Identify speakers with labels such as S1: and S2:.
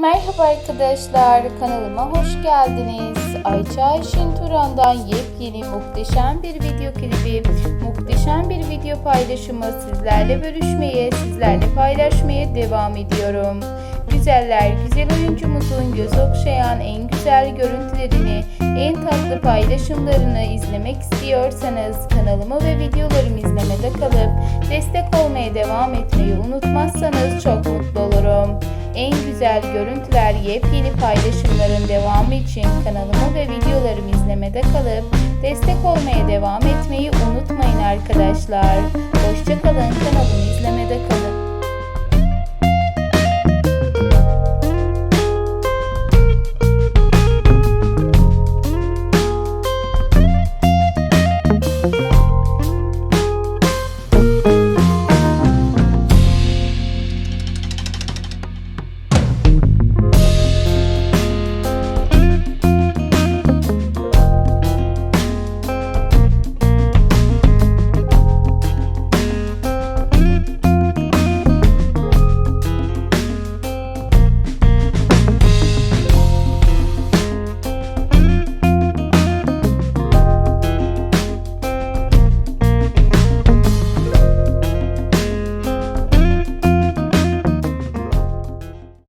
S1: Merhaba arkadaşlar, kanalıma hoş geldiniz. Ayça Ayşin Turan'dan yepyeni muhteşem bir video klibi, muhteşem bir video paylaşımı sizlerle bölüşmeye, sizlerle paylaşmaya devam ediyorum. Güzeller, güzel oyuncumuzun göz okşayan en güzel görüntülerini, en tatlı paylaşımlarını izlemek istiyorsanız kanalımı ve videolarımı izlemede kalıp destek olmaya devam etmeyi unutmazsanız çok mutlu. En güzel görüntüler, yepyeni paylaşımların devamı için kanalımı ve videolarımı izlemede kalıp destek olmaya devam etmeyi unutmayın arkadaşlar. Hoşçakalın kanalımı izlemede kalın.